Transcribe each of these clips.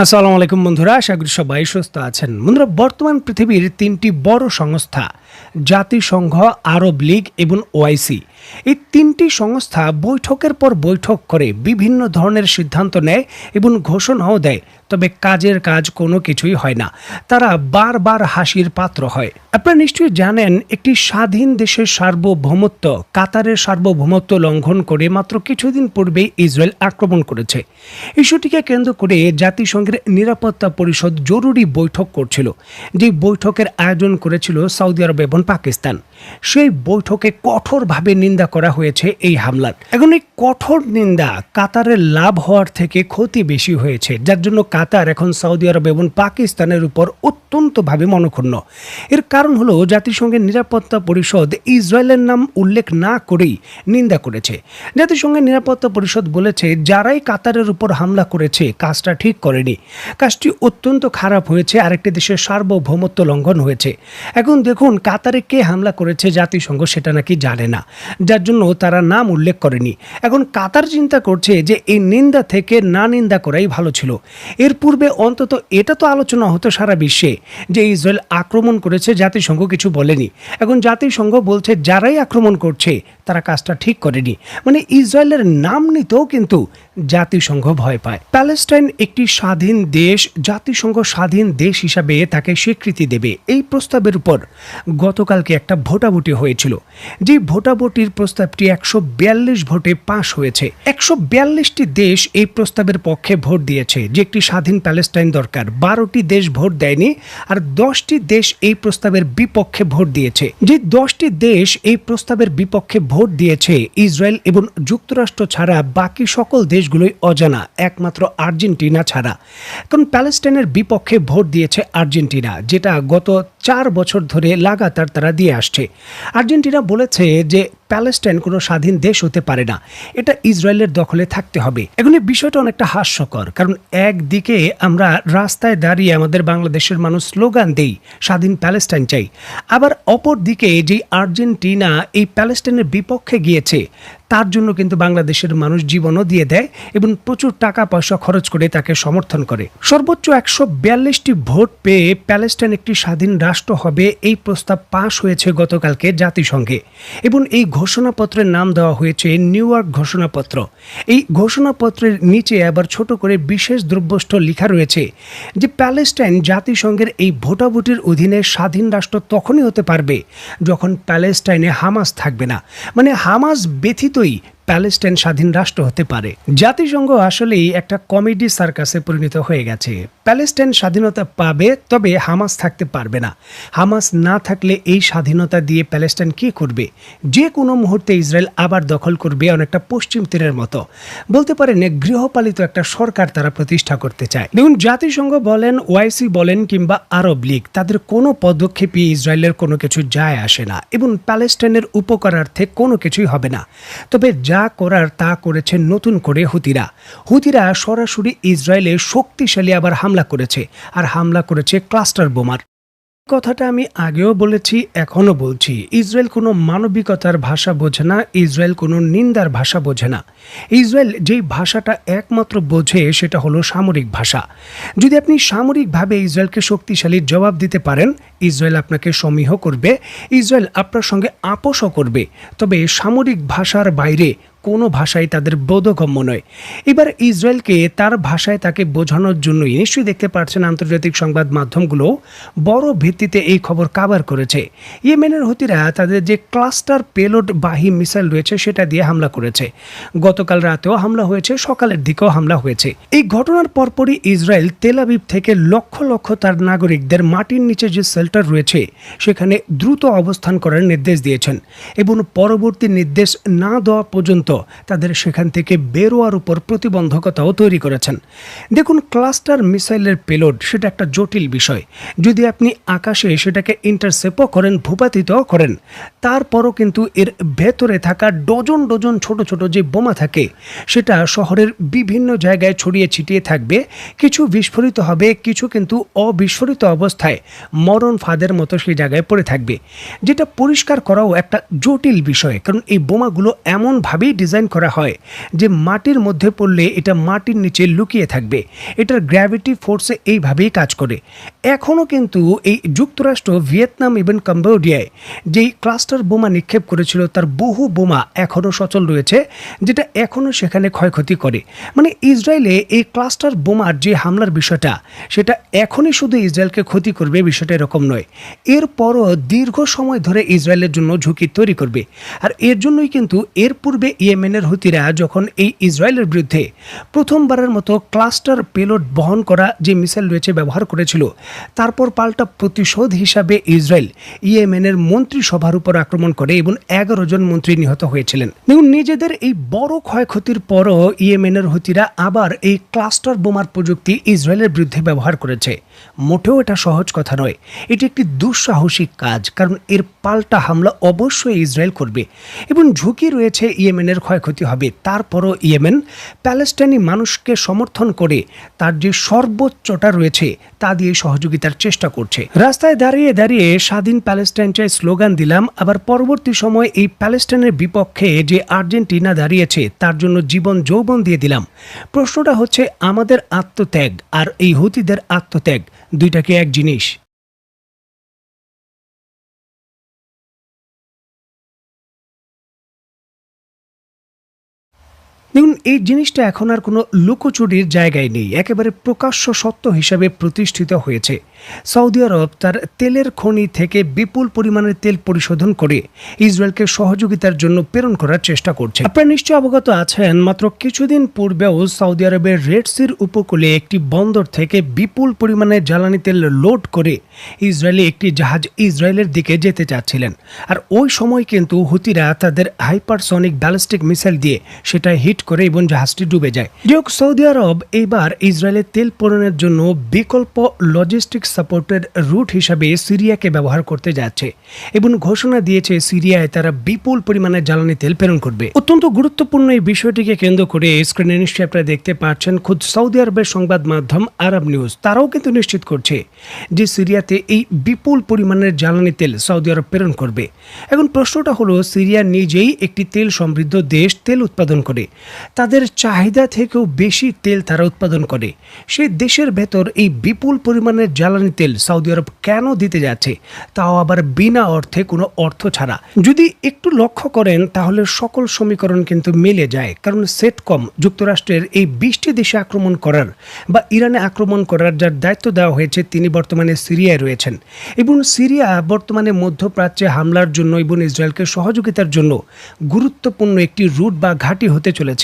আসসালামু আলাইকুম বন্ধুরা, আশা করি সবাই সুস্থ আছেন। বন্ধুরা, বর্তমান পৃথিবীর তিনটি বড় সংস্থা, জাতিসংঘ, আরব লীগ এবং ওআইসি এই তিনটি সংস্থা বৈঠকের পর বৈঠক করে বিভিন্ন ধরনের সিদ্ধান্ত নেয় এবং ঘোষণাও দেয়। তবে কাজের কাজ কোনো কিছুই হয় না। তারা বারবার হাসির পাত্র হয়। আপনারা নিশ্চয়ই জানেন, একটি স্বাধীন দেশের সার্বভৌমত্ব, কাতারের সার্বভৌমত্ব লঙ্ঘন করে মাত্র কিছুদিন পূর্বেই ইসরায়েল আক্রমণ করেছে। ইস্যুটিকে কেন্দ্র করে জাতিসংঘের নিরাপত্তা পরিষদ জরুরি বৈঠক করছিল, যে বৈঠকের আয়োজন করেছিল সৌদি আরব এবং পাকিস্তান। সেই বৈঠকে কঠোরভাবে নিন্দা করা হয়েছে এই হামলার। এখন এই কঠোর নিন্দা কাতারের লাভ হওয়ার থেকে ক্ষতি বেশি হয়েছে, যার জন্য কাতার এখন সৌদি আরব এবং পাকিস্তানের উপর অত্যন্তভাবে মনক্ষুণ্ণ। এর কারণ হলো জাতিসংঘের নিরাপত্তা পরিষদ ইসরায়েলের নাম উল্লেখ না করেই নিন্দা করেছে। জাতিসংঘের নিরাপত্তা পরিষদ বলেছে, যারাই কাতারের উপর হামলা করেছে, কাজটা ঠিক করেনি। কাজটি অত্যন্ত খারাপ হয়েছে, আরেকটি দেশের সার্বভৌমত্ব লঙ্ঘন হয়েছে। এখন দেখুন, কাতারে কে হামলা করেছে জাতিসংঘ সেটা নাকি জানে না। যার জন্য তারা নাম উল্লেখ করেনি। এখন কাতার চিন্তা করছে যে এই নিন্দা থেকে না নিন্দা করাই ভালো ছিল। এর পূর্বে অন্তত এটা তো আলোচনা হতো সারা বিশ্বে যে ইসরায়েল আক্রমণ করেছে, জাতিসংঘ কিছু বলেনি। এখন জাতিসংঘ বলছে যারাই আক্রমণ করছে, তারা কাজটা ঠিক করেনি। মানে ইসরায়েলের নাম নিতেও কিন্তু জাতিসংঘ ভয় পায়। প্যালেস্টাইন একটি স্বাধীন দেশ, জাতিসংঘ স্বাধীন দেশ হিসাবে তাকে স্বীকৃতি দেবে। এই প্রস্তাবের উপর গতকালকে একটা ভোটাভুটি হয়েছিল। যে ভোটাভুটির প্রস্তাবটি একশো বিয়াল্লিশ ভোটে পাশ হয়েছে। একশো বিয়াল্লিশটি দেশ এই প্রস্তাবের পক্ষে ভোট দিয়েছে। যে একটি স্বাধীন প্যালেস্টাইন দরকার। বারোটি দেশ ভোট দেয়নি আর দশটি দেশ এই প্রস্তাবের বিপক্ষে ভোট দিয়েছে। যে দশটি দেশ এই প্রস্তাবের বিপক্ষে ভোট দিয়েছে, ইসরায়েল এবং যুক্তরাষ্ট্র ছাড়া বাকি সকল দেশগুলোই অজানা, একমাত্র আর্জেন্টিনা ছাড়া। কারণ প্যালেস্টাইনের বিপক্ষে ভোট দিয়েছে আর্জেন্টিনা, যেটা গত চার বছর ধরে লাগাতার তারা দিয়ে আসছে। আর্জেন্টিনা বলেছে যে প্যালেস্টাইন কোনো স্বাধীন দেশ হতে পারে না, এটা ইসরায়েলের দখলে থাকতে হবে। এখন এই বিষয়টা অনেকটা হাস্যকর, কারণ একদিকে আমরা রাস্তায় দাঁড়িয়ে আমাদের বাংলাদেশের মানুষ স্লোগান দেই, স্বাধীন প্যালেস্টাইন চাই। আবার অপর দিকে যে আর্জেন্টিনা এই প্যালেস্টাইনের বিপক্ষে গিয়েছে তার জন্য কিন্তু বাংলাদেশের মানুষ জীবনও দিয়ে দেয় এবং প্রচুর টাকা পয়সা খরচ করে তাকে সমর্থন করে। সর্বোচ্চ একশো বিয়াল্লিশটি ভোট পেয়ে প্যালেস্টাইন একটি স্বাধীন রাষ্ট্র হবে এই প্রস্তাব পাশ হয়েছে গতকালকে জাতিসংঘে এবং এই ঘোষণাপত্রের নাম দেওয়া হয়েছে নিউ ইয়র্ক ঘোষণাপত্র। এই ঘোষণাপত্রের নিচে আবার ছোট করে বিশেষ দ্রব্যষ্ঠ লেখা রয়েছে যে প্যালেস্টাইন জাতিসংঘের এই ভোটাভুটির অধীনে স্বাধীন রাষ্ট্র তখনই হতে পারবে যখন প্যালেস্টাইনে হামাস থাকবে না। মানে হামাস quickly প্যালেস্টাইন স্বাধীন রাষ্ট্র হতে পারে। জাতিসংঘ আসলেই একটা কমেডি সার্কাসে পরিণত হয়ে গেছে। প্যালেস্টাইন স্বাধীনতা পাবে, তবে হামাস থাকতে পারবে না। হামাস না থাকলে এই স্বাধীনতা দিয়ে প্যালেস্টাইন কি করবে? যে কোনো মুহূর্তে ইসরায়েল আবার দখল করবে অনেকটা পশ্চিম তীরের মতো। বলতে পারেন, গৃহপালিত একটা সরকার তারা প্রতিষ্ঠা করতে চায়। দেখুন, জাতিসংঘ বলেন, ওয়াইসি বলেন কিংবা আরব লীগ, তাদের কোনো পদক্ষেপই ইসরায়েলের কোনো কিছু যায় আসে না। এবং প্যালেস্টাইনের উপকারার্থে কোনো কিছুই হবে না। তবে যা করার তা করেছে নতুন করে হুতিরা। হুতিরা সরাসরি ইসরায়েলে শক্তিশালী আবার হামলা করেছে, আর হামলা করেছে ক্লাস্টার বোমার। কথাটা আমি আগেও বলেছি, এখনও বলছি। ইসরায়েল কোনো মানবিকতার ভাষা বোঝে না, ইসরায়েল কোনো নিন্দার ভাষা বোঝে না। ইসরায়েল যেই ভাষাটা একমাত্র বোঝে, সেটা হলো সামরিক ভাষা। যদি আপনি সামরিকভাবে ইসরায়েলকে শক্তিশালী জবাব দিতে পারেন, ইসরায়েল আপনাকে সমীহ করবে, ইসরায়েল আপনার সঙ্গে আপোষও করবে। তবে সামরিক ভাষার বাইরে কোনো ভাষাই তাদের বোধগম্য নয়। এবার ইসরায়েলকে তার ভাষায় তাকে বোঝানোর জন্যই নিশ্চয়ই দেখতে পাচ্ছেন আন্তর্জাতিক সংবাদ মাধ্যমগুলো বড় ভিত্তিতে এই খবর কাভার করেছে। ইয়েমেনের হতিরা তাদের যে ক্লাস্টার পেলোড বাহি মিসাইল রয়েছে সেটা দিয়ে হামলা করেছে। গতকাল রাতেও হামলা হয়েছে, সকালের দিকেও হামলা হয়েছে। এই ঘটনার পরপরই ইসরায়েল তেলাবিব থেকে লক্ষ লক্ষ তার নাগরিকদের মাটির নিচে যে শেল্টার রয়েছে, সেখানে দ্রুত অবস্থান করার নির্দেশ দিয়েছেন। এবং পরবর্তী নির্দেশ না দেওয়া পর্যন্ত তাদের সেখান থেকে বেরোয়ার উপর প্রতিবন্ধকতাও তৈরি করেছেন। দেখুন, ক্লাস্টার মিসাইলের পেলোড সেটা একটা জটিল বিষয়। যদি আপনি আকাশে সেটাকে ইন্টারসেপও করেন, ভূপাতিতও করেন, তারপরও কিন্তু এর ভেতরে থাকা ডজন ডজন ছোট ছোট যে বোমা থাকে, সেটা শহরের বিভিন্ন জায়গায় ছড়িয়ে ছিটিয়ে থাকবে। কিছু বিস্ফোরিত হবে, কিছু কিন্তু অবিস্ফোরিত অবস্থায় মরণ ফাঁদের মতো সেই জায়গায় পড়ে থাকবে। যেটা পরিষ্কার করাও একটা জটিল বিষয়, কারণ এই বোমাগুলো এমনভাবেই ডিজাইন করা হয়, যে মাটির মধ্যে পড়লে এটা মাটির নিচে লুকিয়ে থাকবে। এটার গ্র্যাভিটি ফোর্সে এইভাবেই কাজ করে। এখনও কিন্তু এই যুক্তরাষ্ট্র, ভিয়েতনাম এবং কম্বোডিয়ায় যেই ক্লাস্টার বোমা নিক্ষেপ করেছিল, তার বহু বোমা এখনও সচল রয়েছে, যেটা এখনও সেখানে ক্ষয়ক্ষতি করে। মানে ইসরায়েলে এই ক্লাস্টার বোমার যে হামলার বিষয়টা, সেটা এখনই শুধু ইসরায়েলকে ক্ষতি করবে, বিষয়টা এরকম নয়। এরপরও দীর্ঘ সময় ধরে ইসরায়েলের জন্য ঝুঁকি তৈরি করবে। আর এর জন্যই কিন্তু এর পূর্বে ইয়েমেনের হুতিরা যখন এই ইসরায়েলের বিরুদ্ধে প্রথমবারের মতো ক্লাস্টার পেলোড বহন করা যে মিসাইল রয়েছে ব্যবহার করেছিল, তারপর পাল্টা প্রতিশোধ হিসাবে ইসরায়েল ইয়েমেনের মন্ত্রিসভার উপর আক্রমণ করে এবং এগারো জন মন্ত্রী নিহত হয়েছিলেন। দেখুন, নিজেদের এই বড় ক্ষয়ক্ষতির পরও ইয়েমেনের হুতিরা আবার এই ক্লাস্টার বোমার প্রযুক্তি ইসরায়েলের বিরুদ্ধে ব্যবহার করেছে। মোটেও এটা সহজ কথা নয়। এটি একটি দুঃসাহসিক কাজ, কারণ এর পাল্টা হামলা অবশ্যই ইসরায়েল করবে এবং ঝুঁকি রয়েছে ইয়েমেনের ক্ষয়ক্ষতি হবে। তারপরও ইয়েমেন প্যালেস্টাইনি মানুষকে সমর্থন করে তার যে সর্বোচ্চটা রয়েছে, তা দিয়ে সহযোগিতার চেষ্টা করছে। রাস্তায় দাঁড়িয়ে দাঁড়িয়ে স্বাধীন প্যালেস্টাইন চাই স্লোগান দিলাম, আবার পরবর্তী সময় এই প্যালেস্টাইনের বিপক্ষে যে আর্জেন্টিনা দাঁড়িয়েছে, তার জন্য জীবন যৌবন দিয়ে দিলাম। প্রশ্নটা হচ্ছে, আমাদের আত্মত্যাগ আর এই হুতিদের আত্মত্যাগ দুইটাকে এক জিনিস। দেখুন, এই জিনিসটা এখন আর কোনো লুকোচুরির জায়গায় নেই। একেবারে প্রকাশ্য সত্য হিসাবে প্রতিষ্ঠিত হয়েছে। সৌদি আরব তার তেলের খনি থেকে বিপুল পরিমাণের তেল পরিশোধন করে ইসরায়েলকে সহযোগিতার জন্য প্রেরণ করার চেষ্টা করছে। আপনারা নিশ্চয় অবগত আছেন, মাত্র কিছুদিন পূর্বেও সৌদি আরবের রেড সির উপকূলে একটি বন্দর থেকে বিপুল পরিমাণে জ্বালানি তেল লোড করে ইসরায়েলি একটি জাহাজ ইসরায়েলের দিকে যেতে চাচ্ছিলেন। আর ওই সময় কিন্তু হুতিরা তাদের হাইপারসনিক ব্যালিস্টিক মিসাইল দিয়ে সেটা হিট করে এবং জাহাজটি ডুবে যায়। যোগ সৌদি আরব এইবার ইসরায়েলের তেল পূরণের জন্য বিকল্প লজিস্টিক সাপোর্টের রুট হিসাবে সিরিয়াকে ব্যবহার করতে যাচ্ছে। এবং ঘোষণা দিয়েছে, সিরিয়ায় তারা বিপুল পরিমাণে জ্বালানি তেল প্রেরণ করবে। অত্যন্ত গুরুত্বপূর্ণ এই বিষয়টিকে কেন্দ্র করে স্ক্রিনে নিশ্চয়ই আপনারা দেখতে পাচ্ছেন, খুদ সৌদি আরবের সংবাদ মাধ্যম আরব নিউজ তারাও কিন্তু নিশ্চিত করছে যে সিরিয়াতে এই বিপুল পরিমাণের জ্বালানি তেল সৌদি আরব প্রেরণ করবে। এখন প্রশ্নটা হলো, সিরিয়া নিজেই একটি তেল সমৃদ্ধ দেশ তেল উৎপাদন করে। তাদের চাহিদা থেকেও বেশি তেল তারা উৎপাদন করে। সেই দেশের ভেতর এই বিপুল পরিমাণের জ্বালানি তেল সৌদি আরব কেন দিতে যাচ্ছে, তাও আবার বিনা অর্থে কোনো অর্থ ছাড়া। যদি একটু লক্ষ্য করেন, তাহলে সকল সমীকরণ কিন্তু মিলে যায়, কারণ সেটকম যুক্তরাষ্ট্রের এই বিশটি দেশে আক্রমণ করার বা ইরানে আক্রমণ করার যার দায়িত্ব দেওয়া হয়েছে, তিনি বর্তমানে সিরিয়ায় রয়েছেন। এবং সিরিয়া বর্তমানে মধ্যপ্রাচ্যে হামলার জন্য এবং ইসরায়েলকে সহযোগিতার জন্য গুরুত্বপূর্ণ একটি রুট বা ঘাঁটি হতে চলেছে।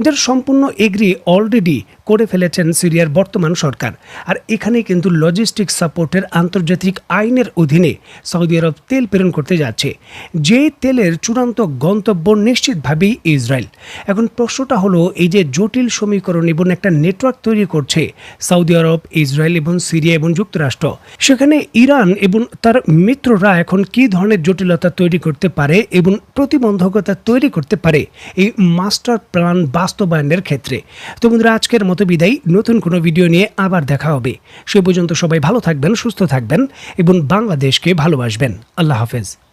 যার সম্পূর্ণ এগ্রি অলরেডি করে ফেলেছেন সিরিয়ার বর্তমান সরকার। আর এখানে কিন্তু লজিস্টিক সাপোর্টের আন্তর্জাতিক আইনের অধীনে সৌদি আরব তেল প্রেরণ করতে যাচ্ছে। যে তেলের চূড়ান্ত গন্তব্য নিশ্চিতভাবেই ইসরায়েল। এখন প্রশ্নটা হলো, এই যে জটিল সমীকরণ এবং একটা নেটওয়ার্ক তৈরি করছে সৌদি আরব, ইসরায়েল এবং সিরিয়া এবং যুক্তরাষ্ট্র, সেখানে ইরান এবং তার মিত্ররা এখন কি ধরনের জটিলতা তৈরি করতে পারে এবং প্রতিবন্ধকতা তৈরি করতে পারে এই মাস্টার প্ল্যান বাস্তবায়নের ক্ষেত্রে? তো বন্ধুরা, আজকের বিদায়। নতুন কোনো ভিডিও নিয়ে আবার দেখা হবে। সে পর্যন্ত সবাই ভালো থাকবেন, সুস্থ থাকবেন এবং বাংলাদেশকে ভালোবাসবেন। আল্লাহ হাফেজ।